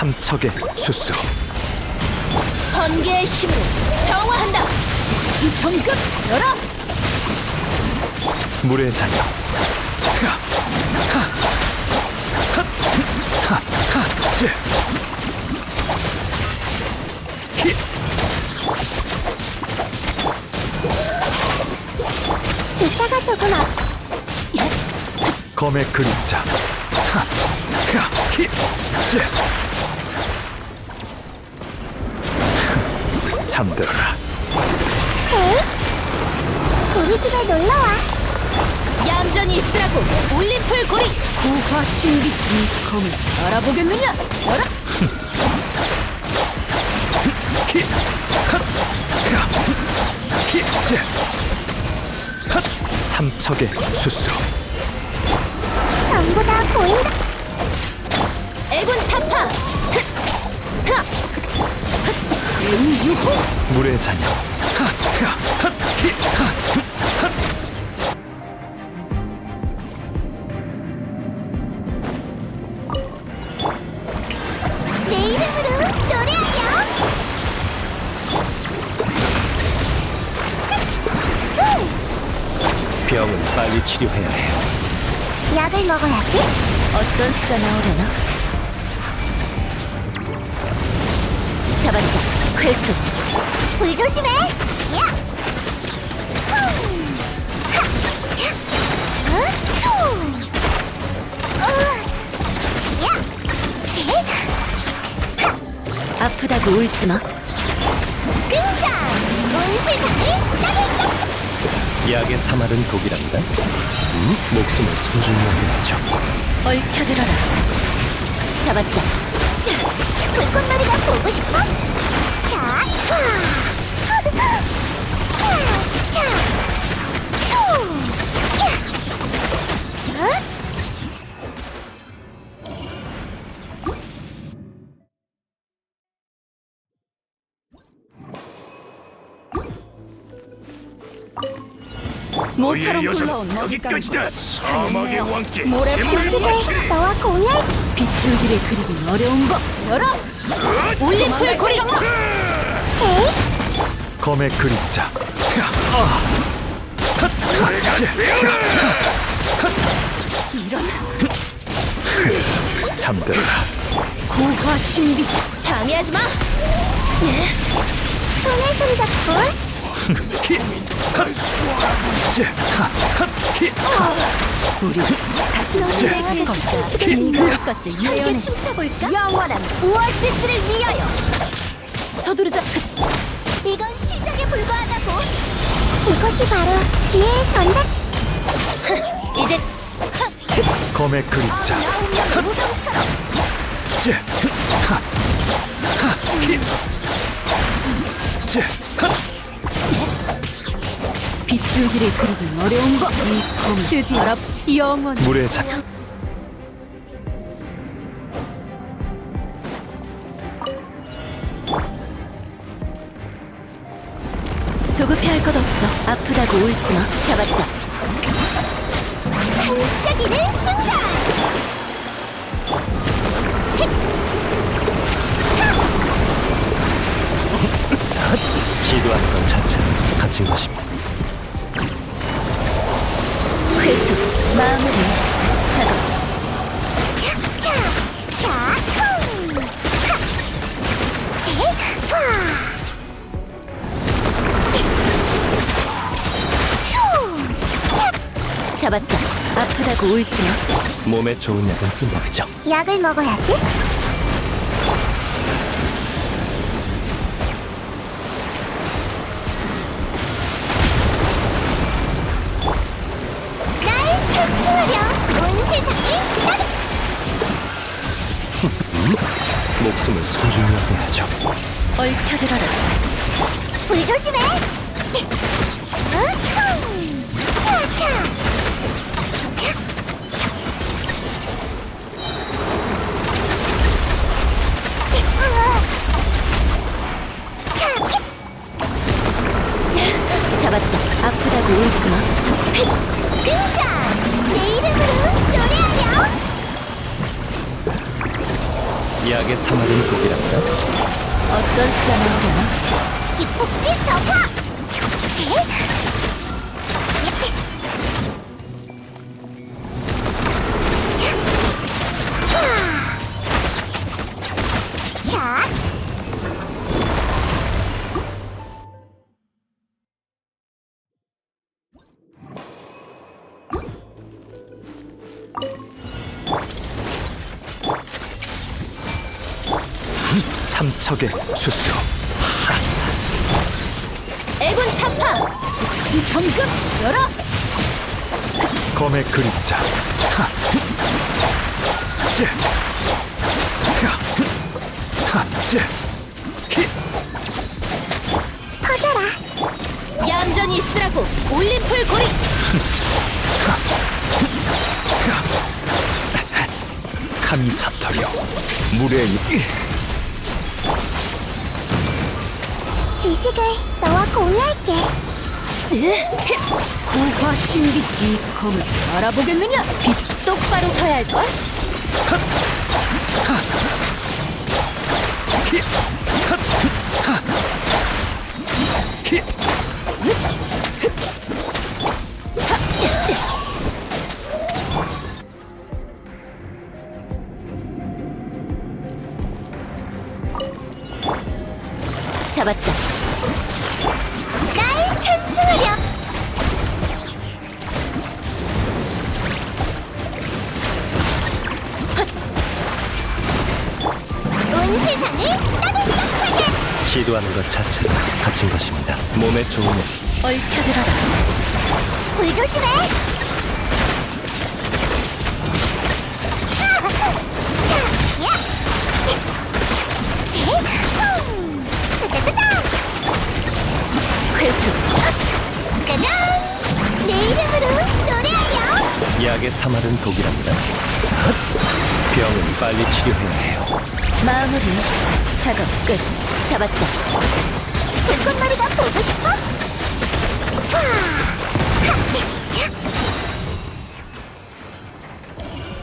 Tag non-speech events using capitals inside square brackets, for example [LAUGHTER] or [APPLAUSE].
삼척의 수수 번개의 힘으로 정화한다. 즉시 성급 열어. 물의 자녀 이따가 조금 앞. 검의 그림자 잠들어라 우리 집에 놀러 와. 얌전히 있으라고 올림플 고리. 고화 신비 이 검을 알아보겠느냐? 열어. 삼척의 수수 전부 다 보인다. 애군 타파. 제우유호. 물의 자녀 내 이름으로 노래하렴. 병은 빨리 치료해야 해 약을 먹어야지. 어떤 수가 나오려나? 잡았다. 회수. 불 조심해. 야. 흠. 하. 야. 어? 휴. 어. 야. 에? 하. 아프다고 울지 마. 끈장! 온 세상이 나를 약의 사말은 독이란다 음? 목숨을 소중히 여겨야죠 얽혀들어라. 잡았다. 자, 불꽃놀이가 보고 싶어? 모처럼 굴러온 여기까지다. 사막의 왕께 모래 지식을 너와 공유할 빗줄기를 그리긴 어려운 법 열어. 올림플 고리. 에? 검의 그림자. 이런 잠들어라. 고화 신비. 방해하지 마. 손에 손잡고 우리 다시 너의 춤추게 미울 것을 함께 춤춰볼까? 영원한 오아시스를 위하여 서두르자. 이건 시작에 불과하다고. 이것이 바로 지혜의 전달. [LAUGHS] 이제 검의 그림자. [LAUGHS] 나오면 무덤처럼 빗줄기를 그리긴 어려운 법이검 드디어 영원. 물의 자녀 조급해 할 것 없어. 아프다고 울지 마. 잡았다. 반짝이는 순간! 시도하는 [LAUGHS] 것 자체는 갇힌 것입니다 작업. 잡았다. 아프다고 울지 마. 몸에 좋은 약은 쓴 법이죠. 약을 먹어야지. 목숨을 소중히 여겨야죠 얽혀들어라. 불 조심해. 으흠. 차차. 잡았다. 아프다고 울지 마. 등장! 내 이름으로 약의 사마른 독이란다. 어떤 나오려나? 기폭지! 자, 삼척의 수수. 애군 타파! 즉시 성급! 열어! 검의 그림자. 하. 제. 하. 하. 히. 퍼져라. 얌전히 있으라고! 올림플 고리! 감히 사토려. 물의 이. 지식을 너와 공유할게. 고화 신비 이 검을 알아보겠느냐? 빛 똑바로 서야 할걸? 히. 잡았다. 날 찬송하렴. 온 세상을 따뜻하게 시도하는 것 자체가 갇힌 것입니다. 몸에 좋은 약. 얽혀들어라. 불 조심해. 사마른 독이랍니다. 병은 빨리 치료해야 해요. 마무리. 작업 끝. 잡았다. 불꽃놀이가 보고 싶어? 와! 하!